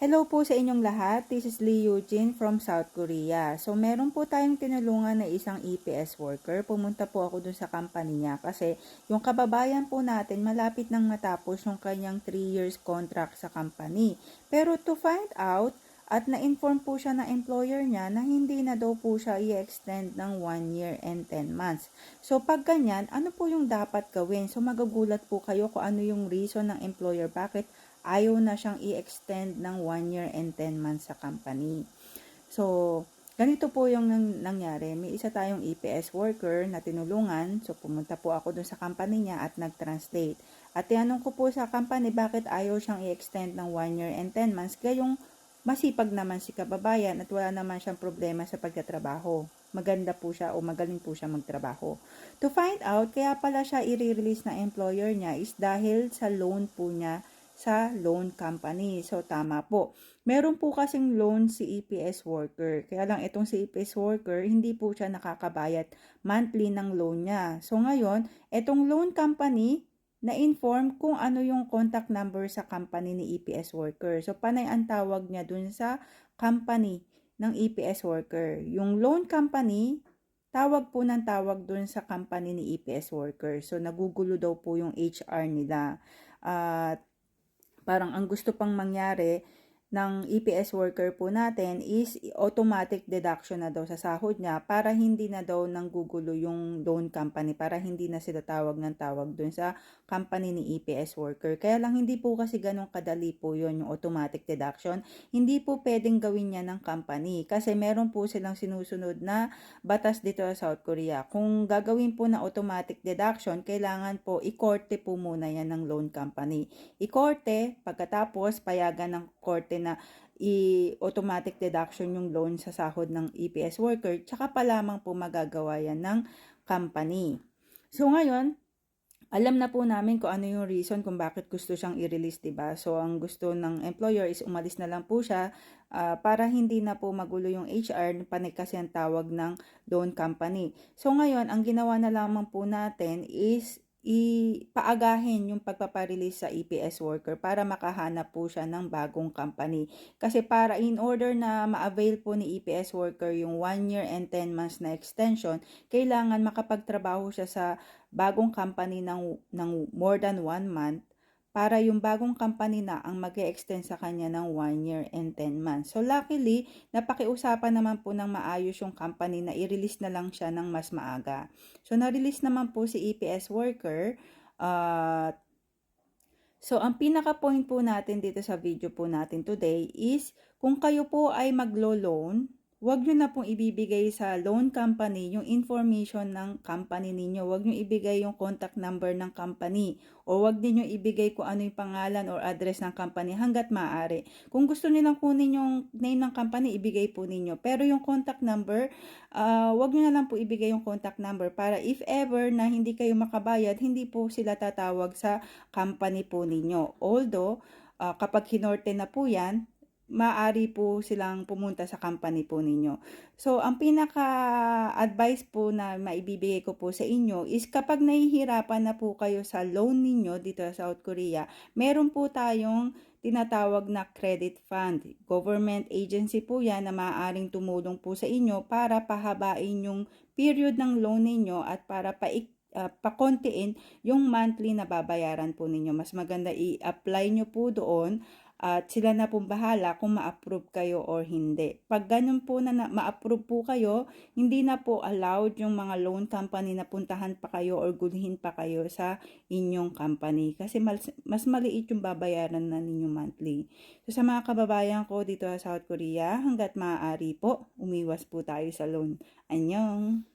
Hello po sa inyong lahat. This is Lee Eugene from South Korea. So, meron po tayong tinulungan na isang EPS worker. Pumunta po ako dun sa company niya kasi yung kababayan po natin malapit nang matapos yung kanyang 3 years contract sa company. Pero to find out, at na-inform po siya ng employer niya na hindi na daw po siya i-extend ng 1 year and 10 months. So, pag ganyan, ano po yung dapat gawin? So, magagulat po kayo kung ano yung reason ng employer bakit ayaw na siyang i-extend ng 1 year and 10 months sa company. So, ganito po yung nang, nangyari. May isa tayong EPS worker na tinulungan. So, pumunta po ako dun sa company niya at nag-translate. At tinanong ko po sa company bakit ayaw siyang i-extend ng 1 year and 10 months. Gayong masipag naman si kababayan at wala naman siyang problema sa pagtatrabaho. Maganda po siya o magaling po siya magtrabaho. To find out, kaya pala siya i-release na employer niya is dahil sa loan po niya sa loan company. So, tama po. Meron po kasing loan si EPS worker. Kaya lang itong si EPS worker, hindi po siya nakakabayad monthly ng loan niya. So, ngayon, itong loan company, na-inform kung ano yung contact number sa company ni EPS worker. So, panay ang tawag niya dun sa company ng EPS worker. Yung loan company, tawag po ng tawag dun sa company ni EPS worker. So, nagugulo daw po yung HR nila. At parang ang gusto pang mangyari ng EPS worker po natin is automatic deduction na daw sa sahod niya para hindi na daw nanggugulo yung loan company, para hindi na sila tawag ng tawag dun sa company ni EPS worker. Kaya lang hindi po kasi ganun kadali po yun, yung automatic deduction. Hindi po pwedeng gawin niya ng company kasi meron po silang sinusunod na batas dito sa South Korea. Kung gagawin po na automatic deduction, kailangan po ikorte po muna yan ng loan company. Ikorte, pagkatapos payagan ng korte na i-automatic deduction yung loan sa sahod ng EPS worker, tsaka pa lamang po magagawa yan ng company. So ngayon, alam na po namin kung ano yung reason kung bakit gusto siyang i-release, 'di ba? So ang gusto ng employer is umalis na lang po siya uh, para hindi na po magulo yung HR panay kasi ang tawag ng loan company. So ngayon, ang ginawa na lamang po natin is ipaagahin yung pagpaparelease sa EPS worker para makahanap po siya ng bagong company. Kasi para in order na ma-avail po ni EPS worker yung 1 year and 10 months na extension, kailangan makapagtrabaho siya sa bagong company ng, ng more than 1 month para yung bagong company na ang mag extend sa kanya ng 1 year and 10 months. So luckily, napakiusapan naman po ng maayos yung company na i-release na lang siya ng mas maaga. So na-release naman po si EPS worker uh, So, ang pinaka-point po natin dito sa video po natin today is kung kayo po ay maglo-loan, Huwag nyo na pong ibibigay sa loan company yung information ng company ninyo. Huwag nyo ibigay yung contact number ng company. O huwag niyo ibigay kung ano yung pangalan or address ng company hanggat maaari. Kung gusto nilang kunin yung name ng company, ibigay po ninyo. Pero yung contact number, uh, huwag nyo na lang po ibigay yung contact number para if ever na hindi kayo makabayad, hindi po sila tatawag sa company po ninyo. Although, uh, kapag hinorte na po yan, maaari po silang pumunta sa company po ninyo. So, ang pinaka-advice po na maibibigay ko po sa inyo is kapag nahihirapan na po kayo sa loan ninyo dito sa South Korea, meron po tayong tinatawag na credit fund. Government agency po yan na maaaring tumulong po sa inyo para pahabain yung period ng loan ninyo at para paik uh, pakontiin yung monthly na babayaran po ninyo. Mas maganda i-apply nyo po doon at sila na pong bahala kung ma-approve kayo or hindi. Pag ganun po na, na ma-approve po kayo, hindi na po allowed yung mga loan company na puntahan pa kayo or gulhin pa kayo sa inyong company kasi mas, mas maliit yung babayaran na ninyo monthly. So sa mga kababayan ko dito sa South Korea, hanggat maaari po, umiwas po tayo sa loan. Anyong!